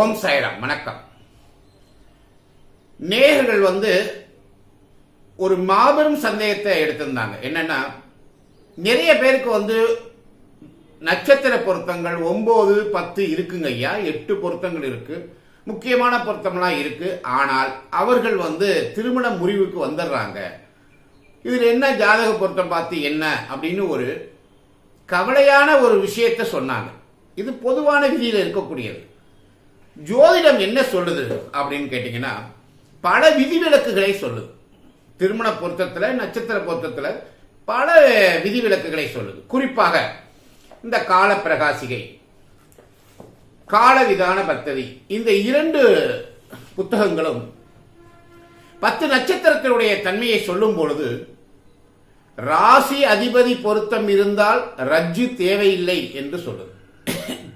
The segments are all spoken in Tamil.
ஓம் சாய்ராம் வணக்கம். நேர்கள் வந்து ஒரு மாபெரும் சந்தேகத்தை எடுத்திருந்தாங்க. என்னன்னா நிறைய பேருக்கு வந்து நட்சத்திர பொருத்தங்கள் ஒன்பது பத்து இருக்குங்க ஐயா. எட்டு பொருத்தங்கள் இருக்கு. முக்கியமான பொருத்தம்லாம் இருக்கு. ஆனால் அவர்கள் வந்து திருமண முறிவுக்கு வந்துடுறாங்க. இதில் என்ன ஜாதக பொருத்தம் பார்த்து என்ன அப்படின்னு ஒரு கவலையான ஒரு விஷயத்தை சொன்னாங்க. இது பொதுவான விதியில் இருக்கக்கூடியது. ஜோதிடம் என்ன சொல்லுது அப்படின்னு கேட்டீங்கன்னா பல விதிவிலக்குகளை சொல்லுது. திருமண பொருத்தத்தில் நட்சத்திர பொருத்தத்தில் பல விதிவிலக்குகளை சொல்லுது. குறிப்பாக இந்த கால பிரகாசிகை காலவிதான பக்ததி இந்த இரண்டு புத்தகங்களும் பத்து நட்சத்திரத்தினுடைய தன்மையை சொல்லும் பொழுது ராசி அதிபதி பொருத்தம் இருந்தால் ரஜ்ஜு தேவையில்லை என்று சொல்லுது.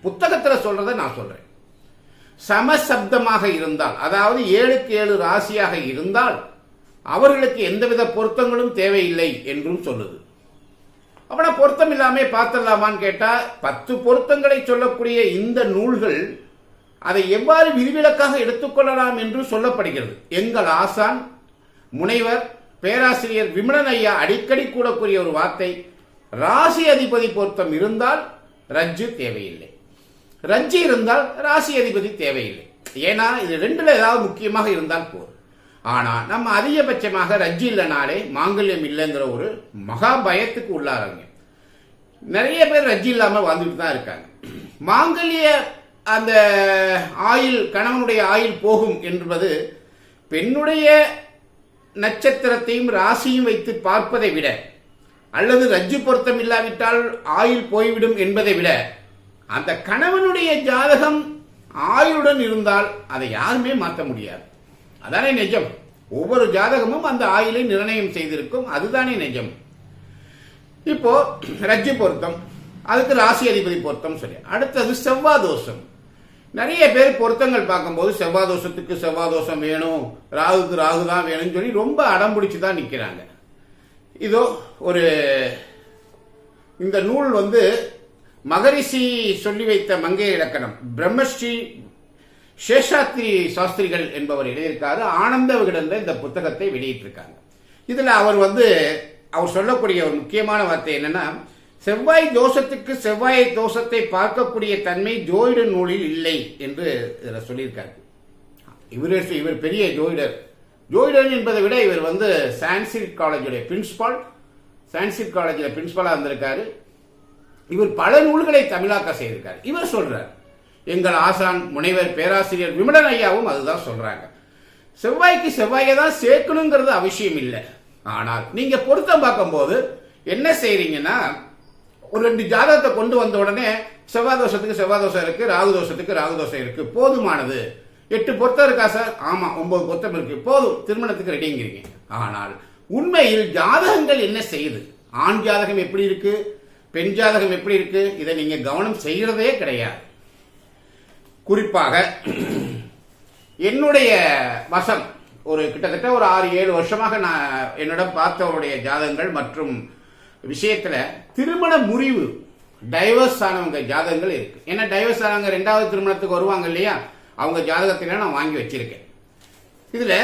புத்தகத்துல சொல்றதை நான் சொல்றேன். சமசப்தமாக இருந்தால் அதாவது ஏழுக்கு ஏழு ராசியாக இருந்தால் அவர்களுக்கு எந்தவித பொருத்தங்களும் தேவையில்லை என்றும் சொல்லுது. அப்படின்னா பொருத்தம் இல்லாமல் பார்த்துடலாமான்னு கேட்டால் பத்து பொருத்தங்களை சொல்லக்கூடிய இந்த நூல்கள் அதை எவ்வாறு விதிவிலக்காக எடுத்துக்கொள்ளலாம் என்று சொல்லப்படுகிறது. எங்கள் ஆசான் முனைவர் பேராசிரியர் விமலன் ஐயா அடிக்கடி கூடக்கூடிய ஒரு வார்த்தை ராசி அதிபதி பொருத்தம் இருந்தால் ரஜ்ஜு தேவையில்லை. ரஞ்சி இருந்தால் ராசி அதிபதி தேவையில்லை. ஏன்னா இது ரெண்டுல ஏதாவது முக்கியமாக இருந்தால் போதும். ஆனா நம்ம அதிகபட்சமாக ரஜ்ஜி இல்லைனாலே மாங்கல்யம் இல்லைங்கிற ஒரு மகா பயத்துக்கு உள்ளாராங்க. நிறைய பேர் ரஜ்ஜி இல்லாம வாழ்ந்துட்டு தான் இருக்காங்க. மாங்கல்ய அந்த ஆயில் கணவனுடைய ஆயில் போகும் என்பது பெண்ணுடைய நட்சத்திரத்தையும் ராசியும் வைத்து பார்ப்பதை விட அல்லது ரஜ்ஜு பொருத்தம் இல்லாவிட்டால் ஆயில் போய்விடும் என்பதை விட அந்த கணவனுடைய ஜாதகம் ஆயுடன் இருந்தால் அதை யாருமே மாற்ற முடியாது. அதானே நிஜம். ஒவ்வொரு ஜாதகமும் அந்த ஆயுளை நிர்ணயம் செய்திருக்கும். அதுதானே நிஜம். இப்போ ரஜி பொருத்தம் அதுக்கு ராசி அதிபதி பொருத்தம் சொல்லி. அடுத்தது செவ்வாய் தோஷம் நிறைய பேர் பொருத்தங்கள் பார்க்கும்போது செவ்வாய் தோஷத்துக்கு செவ்வாய் தோஷம் வேணும் ராகுக்கு ராகு தான் வேணும்னு சொல்லி ரொம்ப அடம்பிடிச்சு தான் நிற்கிறாங்க இதோ ஒரு இந்த நூல் வந்து மகரிஷி சொல்லி வைத்த மங்கை இலக்கணம். பிரம்மஸ்ரீ சேஷாத்ரி சாஸ்திரிகள் என்பவர் எழுதியிருக்காரு. ஆனந்த விகடன்ல இந்த புத்தகத்தை வெளியிட்டிருக்காங்க. இதுல அவர் வந்து அவர் சொல்லக்கூடிய ஒரு முக்கியமான வார்த்தை என்னன்னா செவ்வாய் தோஷத்துக்கு செவ்வாய் தோஷத்தை பார்க்கக்கூடிய தன்மை ஜோதிட நூலில் இல்லை என்று இதில் சொல்லியிருக்காரு. இவர் இவர் பெரிய ஜோதிடர். ஜோதிடர் என்பதை விட இவர் வந்து சான்சிட் காலேஜுடைய பிரின்சிபால் சான்சிட் காலேஜில் பிரின்ஸ்பாலாக இருந்திருக்காரு. இவர் பல நூல்களை தமிழாக்க செய்திருக்கார். இவர் சொல்றார் எங்கள் ஆசான் முனைவர் பேராசிரியர் விமலன் ஐயாவும் அதுதான் சொல்றாங்க. செவ்வாய்க்கு செவ்வாயை தான் சேர்க்கணுங்கிறது அவசியம் இல்லை. ஆனால் நீங்க பொருத்தம் பார்க்கும்போது என்ன செய்றீங்கன்னா ஒரு ரெண்டு ஜாதகத்தை கொண்டு வந்த உடனே செவ்வாய் தோஷத்துக்கு செவ்வாய் தோஷம் இருக்கு ராகு தோஷத்துக்கு ராகு தோஷம் இருக்கு. போதுமானது. எட்டு பொருத்தம் இருக்கா சார்? ஆமா ஒன்பது பொருத்தம் இருக்கு. போதும். திருமணத்துக்கு ரெடிங்கிறீங்க ஆனால் உண்மையில் ஜாதகங்கள் என்ன செய்யுது? ஆண் ஜாதகம் எப்படி இருக்கு? பெண் ஜாதகம் எப்படி இருக்கு? இதை நீங்க கவனம் செய்யறதே கிடையாது. குறிப்பாக என்னுடைய வசம் ஒரு கிட்டத்தட்ட ஒரு ஆறு ஏழு வருஷமாக நான் என்னிடம் பார்த்தவருடைய ஜாதகங்கள் மற்றும் விஷயத்துல திருமண முறிவு டைவர்ஸ் ஆனவங்க ஜாதகங்கள் இருக்கு. ஏன்னா டைவர்ஸ் ஆனவங்க ரெண்டாவது திருமணத்துக்கு வருவாங்க இல்லையா? அவங்க ஜாதகத்தில நான் வாங்கி வச்சிருக்கேன். இதுல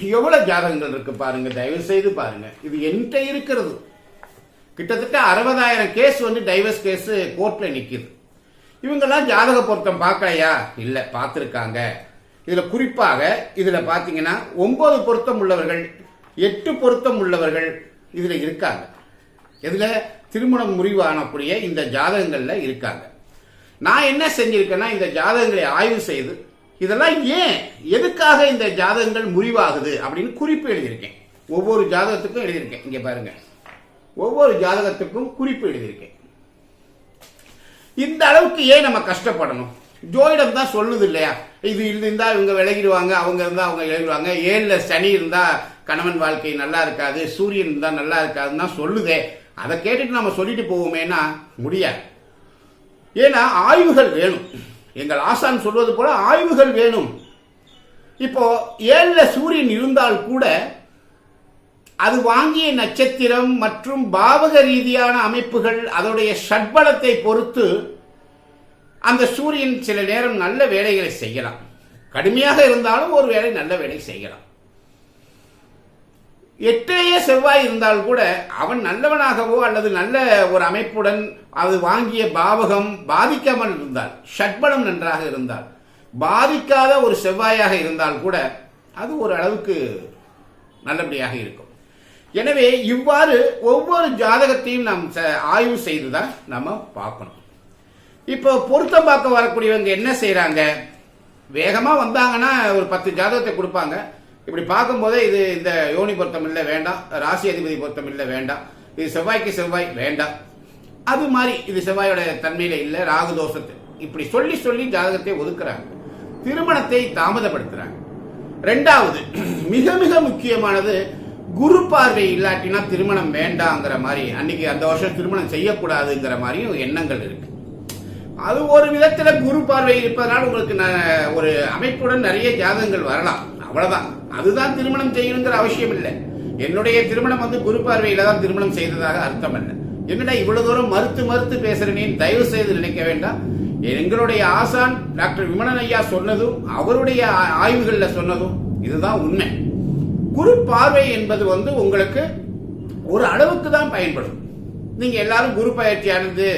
எவ்வளவு ஜாதகங்கள் இருக்கு பாருங்க? தயவு செய்து பாருங்க. இது என்கிட்ட இருக்கிறது. கிட்டத்தட்ட அறுபதாயிரம் கேஸ் வந்து டைவர்ஸ் கேஸ் கோர்ட்ல நிக்குது. இவங்கெல்லாம் ஜாதக பொருத்தம் பார்க்கலையா? இல்ல பார்த்துருக்காங்க. இதுல குறிப்பாக இதுல பாத்தீங்கன்னா ஒன்பது பொருத்தம் உள்ளவர்கள் எட்டு பொருத்தம் உள்ளவர்கள் இதுல இருக்காங்க. இதுல திருமணம் முறிவானக்கூடிய இந்த ஜாதகங்கள்ல இருக்காங்க. நான் என்ன செஞ்சிருக்கேன்னா இந்த ஜாதகங்களை ஆய்வு செய்து இதெல்லாம் ஏன் எதுக்காக இந்த ஜாதகங்கள் முறிவாகுது அப்படின்னு குறிப்பு எழுதியிருக்கேன். ஒவ்வொரு ஜாதகத்துக்கும் எழுதியிருக்கேன். இங்க பாருங்க. ஒவ்வொரு ஜாதகத்துக்கும் குறிப்பு எழுதியிருக்கேன். இந்த அளவுக்கு ஏன் நம்ம கஷ்டப்படணும்? ஜோயிடம் தான் சொல்லுது இல்லையா? இது இருந்தா இவங்க விலகிடுவாங்க அவங்க இருந்தா அவங்க விலகிடுவாங்க ஏழுல சனி இருந்தா கணவன் வாழ்க்கை நல்லா இருக்காது சூரியன் இருந்தா நல்லா இருக்காதுன்னு தான் சொல்லுதே. அதை கேட்டுட்டு நம்ம சொல்லிட்டு போவோமேனா? முடியாது. ஏன்னா ஆய்வுகள் வேணும். எங்கள் ஆசான் சொல்வது போல ஆய்வுகள் வேணும். இப்போ ஏழுல சூரியன் இருந்தால் கூட அது வாங்கிய நட்சத்திரம் மற்றும் பாவக ரீதியான அமைப்புகள் அதோடைய ஷட்பலத்தை பொறுத்து அந்த சூரியன் சில நேரம் நல்ல வேலைகளை செய்யலாம். கடுமையாக இருந்தாலும் ஒரு வேளை நல்ல வேலை செய்யலாம். எட்டேயே செவ்வாய் இருந்தால் கூட அவன் நல்லவனாகவோ அல்லது நல்ல ஒரு அமைப்புடன் அது வாங்கிய பாவகம் பாதிக்காமல் இருந்தால் ஷட்பலம் நன்றாக இருந்தால் பாதிக்காத ஒரு செவ்வாயாக இருந்தால் கூட அது ஒரு அளவுக்கு நல்லபடியாக இருக்கும். எனவே இவ்வாறு ஒவ்வொரு ஜாதகத்தையும் நாம் ச- ஆய்வு செய்துதான் நம்ம பார்க்கணும். இப்போ பொருத்தம் பார்க்க வரக்கூடியவங்க என்ன செய்கிறாங்க வேகமா வந்தாங்கன்னா ஒரு பத்து ஜாதகத்தை கொடுப்பாங்க. இப்படி பார்க்கும்போதே இது இந்த யோனி பொருத்தம் இல்லை வேண்டாம். ராசி அதிபதி பொருத்தம் இல்லை வேண்டாம். இது செவ்வாய்க்கு செவ்வாய் வேண்டாம். அது மாதிரி இது செவ்வாயோட தன்மையில இல்லை ராகு தோஷத்து. இப்படி சொல்லி சொல்லி ஜாதகத்தை ஒதுக்குறாங்க. திருமணத்தை தாமதப்படுத்துறாங்க. ரெண்டாவது மிக மிக முக்கியமானது குரு பார்வை இல்லாட்டினா திருமணம் வேண்டாங்கிற மாதிரி அன்னைக்கு அந்த வருஷம் திருமணம் செய்யக்கூடாதுங்கிற மாதிரியும் எண்ணங்கள் இருக்கு. அது ஒரு விதத்துல குரு பார்வை இருப்பதனால் உங்களுக்கு ஒரு அமைப்புடன் நிறைய ஜாதகங்கள் வரலாம். அவ்வளவுதான். அதுதான் திருமணம் செய்யணுங்கிற அவசியம் இல்லை. என்னுடைய திருமணம் வந்து குரு பார்வையில தான் திருமணம் செய்ததாக அர்த்தம் இல்லை என்னடா இவ்வளவு தூரம் மறுத்து மறுத்து பேசுறேன் தயவு செய்து நினைக்க வேண்டாம். எங்களுடைய ஆசான் டாக்டர் விமலன் ஐயா சொன்னதும் அவருடைய ஆ- ஆய்வுகள்ல சொன்னதும் இதுதான் உண்மை. குரு பார்வை என்பது வந்து உங்களுக்கு ஒரு அளவுக்கு தான் பயன்படும். நீங்க எல்லாரும் குரு பயிற்சி அடைந்து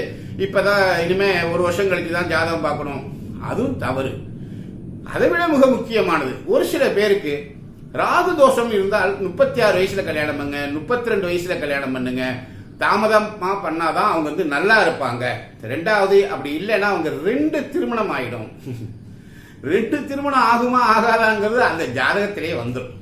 இப்பதான் இனிமே ஒரு வருஷம் கழிச்சு தான் ஜாதகம் பார்க்கணும். அதுவும் தவறு. அதை விட மிக முக்கியமானது ஒரு சில பேருக்கு ராகு தோஷம் இருந்தால் முப்பத்தி ஆறு வயசுல கல்யாணம் பண்ணுங்க முப்பத்தி ரெண்டு வயசுல கல்யாணம் பண்ணுங்க. தாமதமா பண்ணாதான் அவங்க வந்து நல்லா இருப்பாங்க. ரெண்டாவது அப்படி இல்லைன்னா அவங்க ரெண்டு திருமணம் ஆயிடும். ரெண்டு திருமணம் ஆகுமா ஆகாதாங்கிறது அந்த ஜாதகத்திலேயே வந்துடும்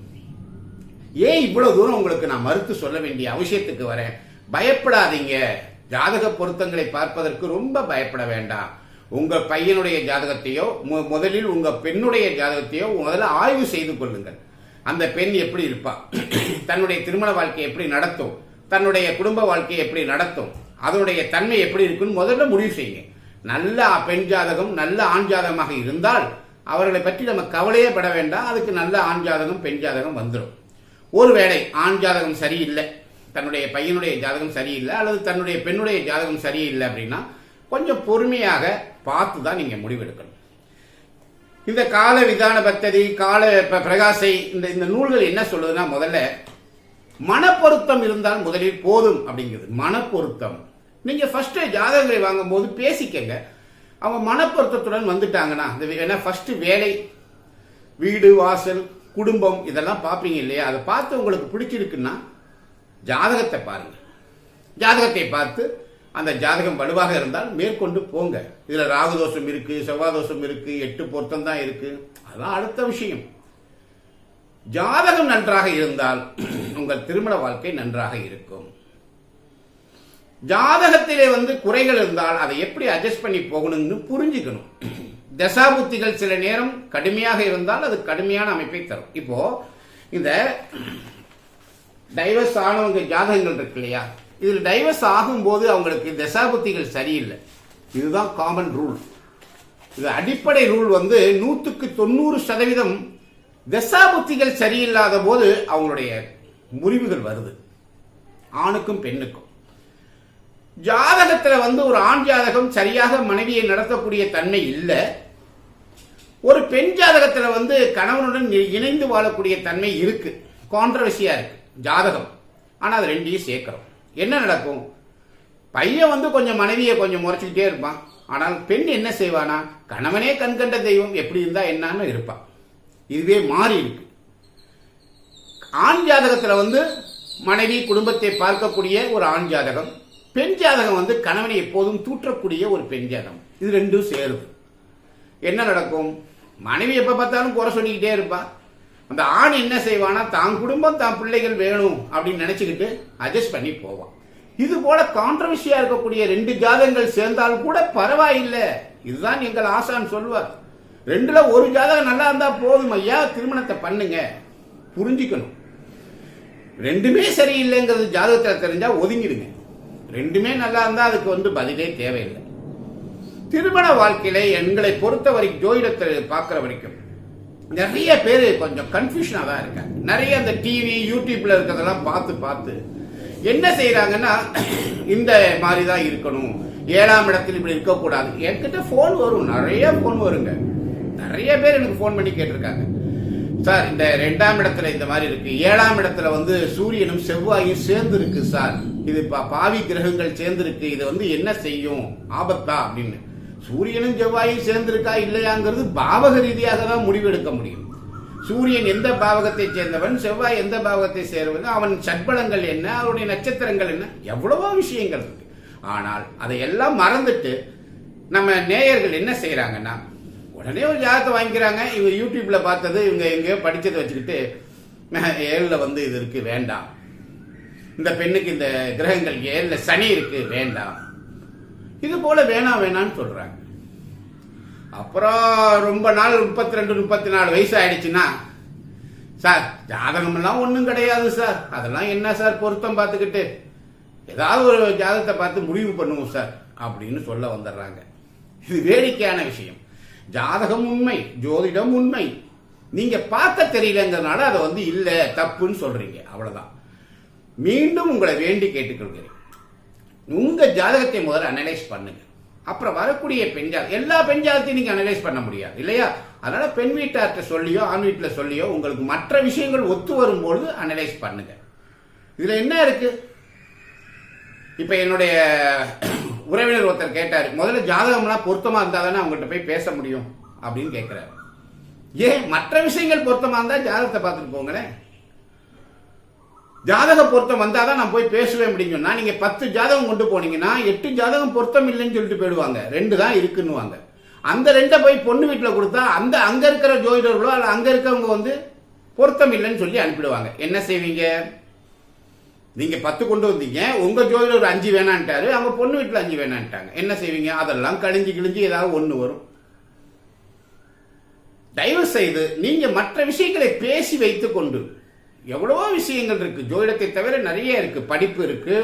ஏன் இவ்வளவு தூரம் உங்களுக்கு நான் மறுத்து சொல்ல வேண்டிய அவசியத்துக்கு வரேன்? பயப்படாதீங்க. ஜாதக பொருத்தங்களை பார்ப்பதற்கு ரொம்ப பயப்பட வேண்டாம். உங்க பையனுடைய ஜாதகத்தையோ மு- முதலில் உங்க பெண்ணுடைய ஜாதகத்தையோ முதல்ல ஆய்வு செய்து கொள்ளுங்கள். அந்த பெண் எப்படி இருப்பா? தன்னுடைய திருமண வாழ்க்கையை எப்படி நடத்தும்? தன்னுடைய குடும்ப வாழ்க்கையை எப்படி நடத்தும்? அதனுடைய தன்மை எப்படி இருக்குன்னு முதல்ல முடிவு செய்யுங்க. நல்ல பெண் ஜாதகம் நல்ல ஆண் ஜாதகமாக இருந்தால் அவர்களை பற்றி நம்ம கவலையே பட வேண்டாம். அதுக்கு நல்ல ஆண் ஜாதகம் பெண் ஜாதகம் வந்துடும் ஒருவேளை ஆண் ஜாதகம் சரியில்லை தன்னுடைய பையனுடைய ஜாதகம் சரியில்லை அல்லது தன்னுடைய பெண்ணுடைய ஜாதகம் சரியில்லை அப்படின்னா கொஞ்சம் பொறுமையாக பார்த்து தான் நீங்கள் முடிவெடுக்கணும். இந்த கால விதான பத்ததி கால பிரகாசை இந்த இந்த நூல்கள் என்ன சொல்லுதுன்னா முதல்ல மனப்பொருத்தம் இருந்தால் முதலில் போதும் அப்படிங்கிறது மனப்பொருத்தம். நீங்க ஃபர்ஸ்ட் ஜாதகங்களை வாங்கும்போது பேசிக்கங்க. அவங்க மனப்பொருத்தத்துடன் வந்துட்டாங்கன்னா இந்த ஏன்னா ஃபர்ஸ்ட் வேலை வீடு வாசல் குடும்பம் இதெல்லாம் பார்ப்பீங்க இல்லையா? அதை பார்த்து உங்களுக்கு பிடிச்சிருக்குன்னா ஜாதகத்தை பாருங்க. ஜாதகத்தை பார்த்து அந்த ஜாதகம் வலுவாக இருந்தால் மேற்கொண்டு போங்க. இதில் ராகுதோஷம் இருக்கு செவ்வாதோஷம் இருக்கு எட்டு பொருத்தம் தான் இருக்கு. அதான் அடுத்த விஷயம். ஜாதகம் நன்றாக இருந்தால் உங்கள் திருமண வாழ்க்கை நன்றாக இருக்கும். ஜாதகத்திலே வந்து குறைகள் இருந்தால் அதை எப்படி அட்ஜஸ்ட் பண்ணி போகணும்னு புரிஞ்சுக்கணும். தசாபுத்திகள் சில நேரம் கடுமையாக இருந்தால் அது கடுமையான அமைப்பை தரும். இப்போ இந்த டைவர்ஸ் ஆனவங்க ஜாதகங்கள் இருக்கு இல்லையா? இதில் டைவர்ஸ் ஆகும்போது அவங்களுக்கு தசாபுத்திகள் சரியில்லை. இதுதான் காமன் ரூல் இது அடிப்படை ரூல் வந்து நூற்றுக்கு தொண்ணூறு சதவீதம் தசாபுத்திகள் சரியில்லாத போது அவங்களுடைய முறிவுகள் வருது. ஆணுக்கும் பெண்ணுக்கும். ஜாதகத்தில் வந்து ஒரு ஆண் ஜாதகம் சரியாக மனைவியை நடத்தக்கூடிய தன்மை இல்லை. ஒரு பெண் ஜாதகத்துல வந்து கணவனுடன் இணைந்து வாழக்கூடிய தன்மை இருக்கு. கான்ட்ரவர்சியா இருக்கு. ஜாதகம். ஆனால் அது ரெண்டையும் சேர்க்கிறோம். என்ன நடக்கும்? பையன் வந்து கொஞ்சம் மனைவியை கொஞ்சம் முறைச்சிக்கிட்டே இருப்பான். ஆனால் பெண் என்ன செய்வானா? கணவனே கண்கண்ட தெய்வம். எப்படி இருந்தா என்னன்னு இருப்பான் இதுவே மாறி இருக்கு. ஆண் ஜாதகத்துல வந்து மனைவி குடும்பத்தை பார்க்கக்கூடிய ஒரு ஆண் ஜாதகம். பெண் ஜாதகம் வந்து கணவனை எப்போதும் தூற்றக்கூடிய ஒரு பெண் ஜாதகம். இது ரெண்டும் சேருது. என்ன நடக்கும்? மனைவி எப்ப பார்த்தாலும் குறை சொல்லிக்கிட்டே இருப்பா. அந்த ஆண் என்ன செய்வானா தான் குடும்பம் தான் பிள்ளைகள் வேணும் அப்படின்னு நினைச்சுக்கிட்டு அட்ஜஸ்ட் பண்ணி போவான் இது போல கான்ட்ரவர்சியா இருக்கக்கூடிய ரெண்டு ஜாதகங்கள் சேர்ந்தால் கூட பரவாயில்லை. இதுதான் எங்கள் ஆசான் சொல்லுவார் ரெண்டுல ஒரு ஜாதகம் நல்லா இருந்தா போதும் ஐயா திருமணத்தை பண்ணுங்க. புரிஞ்சுக்கணும். ரெண்டுமே சரியில்லைங்கிறது ஜாதகத்தில் தெரிஞ்சா ஒதுங்கிடுங்க. ரெண்டுமே நல்லா இருந்தா அதுக்கு வந்து பதிலே தேவையில்லை. திருமண வாழ்க்கையில எங்களை பொறுத்த வரைக்கும் ஜோதிடத்தை பார்க்குற வரைக்கும் நிறைய பேர் கொஞ்சம் கன்ஃபியூஷனாக தான் இருக்காங்க. நிறைய அந்த டிவி யூடியூப்ல இருக்கிறதெல்லாம் பார்த்து பார்த்து என்ன செய்யறாங்கன்னா இந்த மாதிரி தான் இருக்கணும். ஏழாம் இடத்தில் இப்படி இருக்கக்கூடாது. என்கிட்ட ஃபோன் வரும். நிறைய ஃபோன் வருங்க. நிறைய பேர் எனக்கு ஃபோன் பண்ணி கேட்டிருக்காங்க. சார் இந்த ரெண்டாம் இடத்துல இந்த மாதிரி இருக்கு. ஏழாம் இடத்துல வந்து சூரியனும் செவ்வாயும் சேர்ந்து இருக்கு சார். இது பா- பாவி கிரகங்கள் சேர்ந்து இருக்கு இது வந்து என்ன செய்யும்? ஆபத்தா? அப்படின்னு. சூரியனும் செவ்வாயும் சேர்ந்திருக்கா இல்லையாங்கிறது பாவக ரீதியாக தான் முடிவெடுக்க முடியும். சூரியன் எந்த பாவகத்தை சேர்ந்தவன் செவ்வாய் எந்த பாவகத்தை சேர்வது அவன் சட்பலங்கள் என்ன அவருடைய நட்சத்திரங்கள் என்ன எவ்வளவோ விஷயங்கள் இருக்கு. ஆனால் அதையெல்லாம் மறந்துட்டு நம்ம நேயர்கள் என்ன செய்யறாங்கன்னா உடனே ஒரு ஜாதகத்தை வாங்கிக்கிறாங்க. இவங்க யூடியூப்ல பார்த்தது இவங்க எங்கேயோ படிச்சதை வச்சுக்கிட்டு ஏழில் வந்து இது இருக்கு வேண்டாம். இந்த பெண்ணுக்கு இந்த கிரகங்கள் ஏழில் சனி இருக்கு வேண்டாம். இது போல வேணாம் வேணான்னு சொல்றாங்க. அப்புறம் ரொம்ப நாள் முப்பத்தி ரெண்டு முப்பத்தி நாலு வயசு ஆயிடுச்சுன்னா சார் ஜாதகம் எல்லாம் ஒன்றும் கிடையாது சார். அதெல்லாம் என்ன சார் பொருத்தம் பார்த்துக்கிட்டு? ஏதாவது ஒரு ஜாதகத்தை பார்த்து முடிவு பண்ணுவோம் சார் அப்படின்னு சொல்ல வந்துடுறாங்க. இது வேடிக்கையான விஷயம். ஜாதகம் உண்மை ஜோதிடம் உண்மை. நீங்க பார்க்க தெரியலங்கிறதுனால அதை வந்து இல்லை தப்புன்னு சொல்றீங்க. அவ்வளவுதான். மீண்டும் உங்களை வேண்டி கேட்டுக்கொள்கிறேன். உங்க ஜாதகத்தை முதல்ல அனலைஸ் பண்ணுங்க. அப்புறம் வரக்கூடிய பெண் ஜாதகம் எல்லா பெண் ஜாதகத்தையும் நீங்க அனலைஸ் பண்ண முடியாது இல்லையா? அதனால பெண் வீட்டார்கிட்ட சொல்லியோ ஆண் வீட்டில் சொல்லியோ உங்களுக்கு மற்ற விஷயங்கள் ஒத்து வரும்பொழுது அனலைஸ் பண்ணுங்க. இதுல என்ன இருக்கு? இப்ப என்னுடைய உறவினர் ஒருத்தர் கேட்டார் முதல்ல ஜாதகம்லாம் பொருத்தமா இருந்தா தானே அவங்ககிட்ட போய் பேச முடியும்? அப்படின்னு கேட்குறாரு ஏன்? மற்ற விஷயங்கள் பொருத்தமா இருந்தா ஜாதகத்தை பார்த்துட்டு போங்களேன். ஜாதக பொருத்தம் வந்தால் தான் நான் போய் பேசுவேன் அப்படின்னு சொன்னால் நீங்கள் பத்து ஜாதகம் கொண்டு போனீங்கன்னா எட்டு ஜாதகம் பொருத்தம் இல்லைன்னு சொல்லிட்டு போயிடுவாங்க. ரெண்டு தான் இருக்குன்னுவாங்க. அந்த ரெண்டை போய் பொண்ணு வீட்டில் கொடுத்தா அந்த அங்கே இருக்கிற ஜோதிடர்களோ அல்ல அங்கே இருக்கவங்க வந்து பொருத்தம் இல்லைன்னு சொல்லி அனுப்பிடுவாங்க. என்ன செய்வீங்க? நீங்கள் பத்து கொண்டு வந்தீங்க உங்கள் ஜோதிடர் அஞ்சு வேணான்ட்டாரு அவங்க பொண்ணு வீட்டில் அஞ்சு வேணான்ட்டாங்க. என்ன செய்வீங்க? அதெல்லாம் கழிஞ்சு கிழிஞ்சு ஏதாவது ஒன்று வரும். தயவு செய்து நீங்கள் மற்ற விஷயங்களை பேசி வைத்து கொண்டு எவ்வளவோ விஷயங்கள் இருக்கு. ஜோதிடத்தை தவிர நிறைய இருக்கு. படிப்பு இருக்கு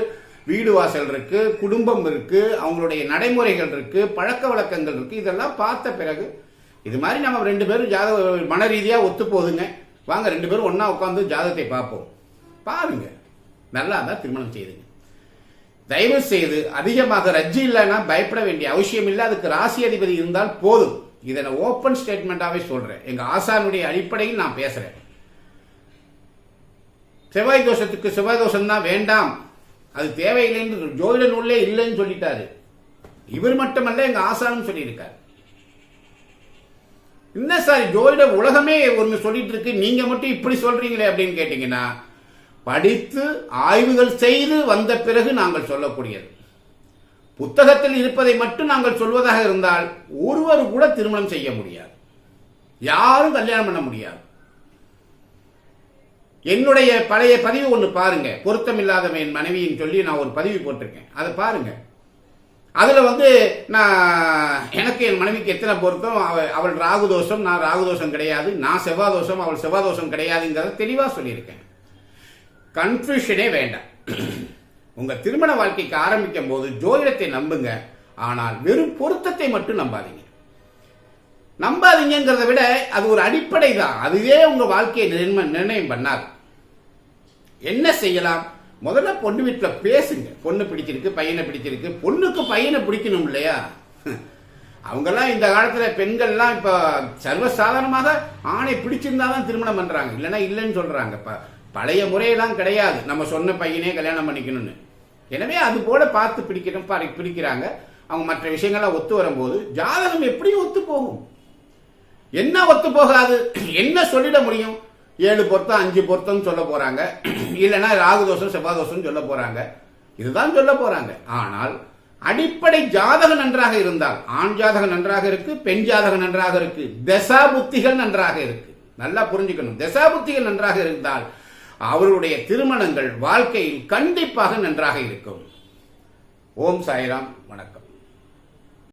வீடு வாசல் இருக்கு குடும்பம் இருக்கு அவங்களுடைய நடைமுறைகள் இருக்கு பழக்க வழக்கங்கள் இருக்கு. இதெல்லாம் பார்த்த பிறகு இது மாதிரி நம்ம ரெண்டு பேரும் ஜாதக மன ரீதியா ஒத்து போகுதுங்க. வாங்க ரெண்டு பேரும் ஒன்றா உட்காந்து ஜாதகத்தை பார்ப்போம். பாருங்க. நல்லா தான் திருமணம் செய்துங்க. தயவு செய்து அதிகமாக ரஜ்ஜி இல்லைன்னா பயப்பட வேண்டிய அவசியம் இல்லை. அதுக்கு ராசி அதிபதி இருந்தால் போதும். இதை நான் ஓப்பன் ஸ்டேட்மெண்டாவே சொல்றேன். எங்க ஆசானுடைய அடிப்படையில் நான் பேசுறேன். செவ்வாய் தோஷத்துக்கு செவ்வாய் தோஷம் தான் வேண்டாம். அது தேவையில்லை என்று ஜோதிட நூல்லே இல்லைன்னு சொல்லிட்டாரு. இவர் மட்டுமல்ல எங்க ஆசானும் சொல்லியிருக்காரு. என்ன சார் ஜோதிட உலகமே ஒன்று சொல்லிட்டு இருக்கு நீங்க மட்டும் இப்படி சொல்றீங்களே அப்படின்னு கேட்டீங்கன்னா படித்து ஆய்வுகள் செய்து வந்த பிறகு நாங்கள் சொல்லக்கூடியது. புத்தகத்தில் இருப்பதை மட்டும் நாங்கள் சொல்வதாக இருந்தால் ஒருவர் கூட திருமணம் செய்ய முடியாது. யாரும் கல்யாணம் பண்ண முடியாது. என்னுடைய பழைய பதிவு ஒன்று பாருங்க. பொருத்தம் இல்லாதவன் என் மனைவின்னு சொல்லி நான் ஒரு பதிவு போட்டிருக்கேன். அதை பாருங்க. அதில் வந்து நான் எனக்கு என் மனைவிக்கு எத்தனை பொருத்தம்? அவள் அவள் ராகு தோஷம் நான் ராகு தோஷம் கிடையாது. நான் செவ்வாய் தோஷம் அவள் செவ்வாய் தோஷம் கிடையாதுங்கிறத தெளிவாக சொல்லியிருக்கேன். கன்ஃபியூஷனே வேண்டாம். உங்கள் திருமண வாழ்க்கைக்கு ஆரம்பிக்கும் போது ஜோதிடத்தை நம்புங்க. ஆனால் வெறும் பொருத்தத்தை மட்டும் நம்பாதீங்க. நம்பாதீங்கிறத விட அது ஒரு அடிப்படை தான் அதுவே உங்கள் வாழ்க்கையை நிர்ணயம் நிர்ணயம் பண்ணாது. என்ன செய்யலாம்? முதல்ல பொண்ணு வீட்டில் பேசுங்க. பொண்ணு பிடிச்சிருக்கு பையனை பிடிச்சிருக்கு. பொண்ணுக்கு பையனை பிடிக்கணும் இல்லையா? அவங்கெல்லாம் இந்த காலத்தில் பெண்கள்லாம் இப்போ சர்வசாதாரணமாக ஆணை பிடிச்சிருந்தா தான் திருமணம் பண்ணுறாங்க இல்லைன்னா இல்லைன்னு சொல்கிறாங்க ப- பழைய முறையெல்லாம் கிடையாது. நம்ம சொன்ன பையனே கல்யாணம் பண்ணிக்கணும்னு. எனவே அது போல பார்த்து பிடிக்கணும் பாரு- பிடிக்கிறாங்க. அவங்க மற்ற விஷயங்கள்லாம் ஒத்து வரும்போது ஜாதகம் எப்படியும் ஒத்து போகும் என்ன ஒத்து போகாது என்ன சொல்லிட முடியும்? ஏழு பொருத்தம் அஞ்சு பொருத்தம் சொல்ல போறாங்க. இல்லைன்னா ராகுதோஷம் செவ்வாதோஷம் சொல்ல போறாங்க. இதுதான் சொல்ல போறாங்க. ஆனால் அடிப்படை ஜாதகம் நன்றாக இருந்தால் ஆண் ஜாதகம் நன்றாக இருக்கு பெண் ஜாதகம் நன்றாக இருக்கு தசா புத்திகள் நன்றாக இருக்கு. நல்லா புரிஞ்சுக்கணும். தசா புத்திகள் நன்றாக இருந்தால் அவருடைய திருமணங்கள் வாழ்க்கையில் கண்டிப்பாக நன்றாக இருக்கும். ஓம் சாய்ராம். வணக்கம்.